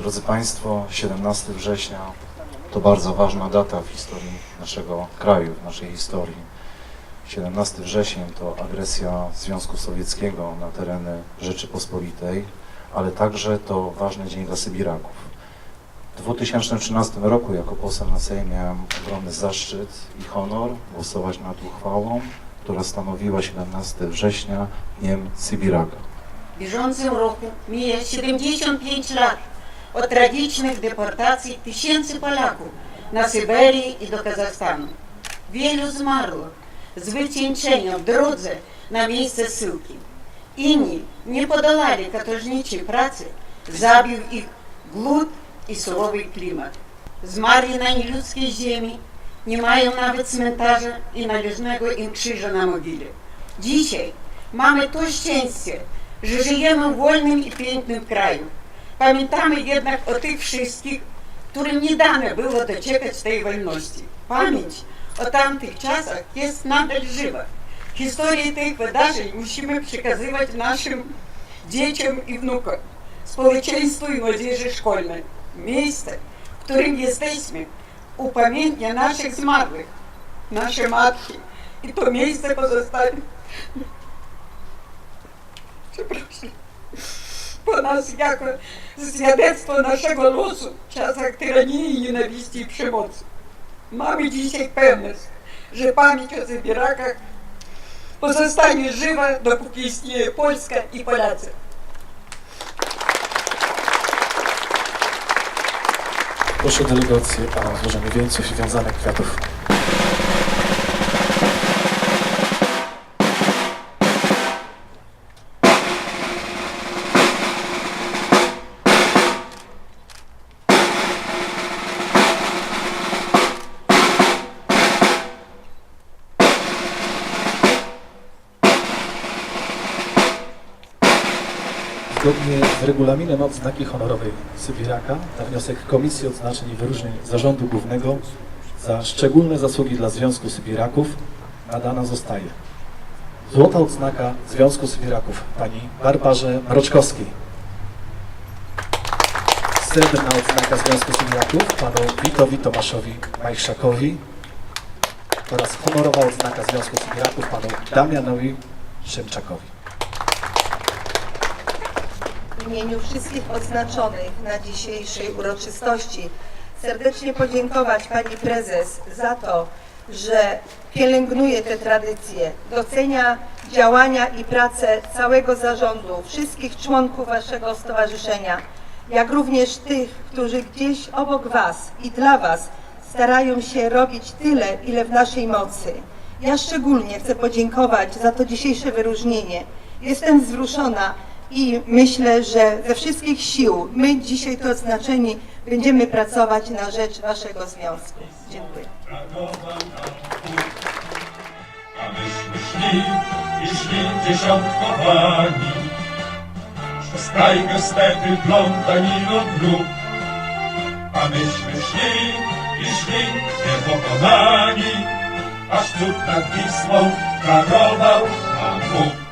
Drodzy Państwo, 17 września to bardzo ważna data w historii naszego kraju, w naszej historii. 17 wrzesień to agresja Związku Sowieckiego na tereny Rzeczypospolitej, ale także to ważny dzień dla Sybiraków. W 2013 roku jako poseł na Sejmie miałem ogromny zaszczyt i honor głosować nad uchwałą, która stanowiła 17 września Dniem Sybiraka. W bieżącym roku mija 75 lat od tragicznych deportacji tysięcy Polaków na Syberię i do Kazachstanu. Wielu zmarło z wycieńczeniem w drodze na miejsce zsyłki. Inni nie podolali katorżniczej pracy, zabił ich głód i surowy klimat. Zmarli na nieludzkiej ziemi, nie mają nawet cmentarza i należnego im krzyża na mogile. Dzisiaj mamy to szczęście, że żyjemy w wolnym i pięknym kraju. Пам'ятаємо єднак отих wszystkich, którym не дано було дочекати цієї вольності. Пам'ять о тамтих часах є надаль жива. Історії тих видажей мусимо приказувати нашим дітям і внукам, сполученству і молодежі школьної. Місце, в котором єстесьми, упоміння наших змарлих, наші матки. І то місце позостане. Przepraszam. Po jako świadectwo naszego losu w czasach tyranii, nienawiści i przemocy. Mamy dzisiaj pewność, że pamięć o Sybirakach pozostanie żywa, dopóki istnieje Polska i Polacy. Proszę delegację o złożenie wieńców i wiązanek kwiatów. Zgodnie z regulaminem odznaki honorowej Sybiraka na wniosek Komisji Odznaczeń i Wyróżnień Zarządu Głównego za szczególne zasługi dla Związku Sybiraków nadana zostaje Złota odznaka Związku Sybiraków pani Barbarze Mroczkowskiej. Srebrna odznaka Związku Sybiraków panu Witowi Tomaszowi Majchrzakowi oraz honorowa odznaka Związku Sybiraków panu Damianowi Szymczakowi. W imieniu wszystkich odznaczonych na dzisiejszej uroczystości serdecznie podziękować Pani Prezes za to, że pielęgnuje te tradycje, docenia działania i pracę całego zarządu, wszystkich członków Waszego stowarzyszenia, jak również tych, którzy gdzieś obok Was i dla Was starają się robić tyle, ile w naszej mocy. Ja szczególnie chcę podziękować za to dzisiejsze wyróżnienie. Jestem wzruszona i myślę, że ze wszystkich sił my dzisiaj to odznaczeni będziemy pracować na rzecz Waszego związku. Dziękuję. A myśmy szli i szli dziesiątkowani Przez kraj stepy plątanino dróg A myśmy szli i szli niepokonani Aż cud nad Wisłą czarował nam Bóg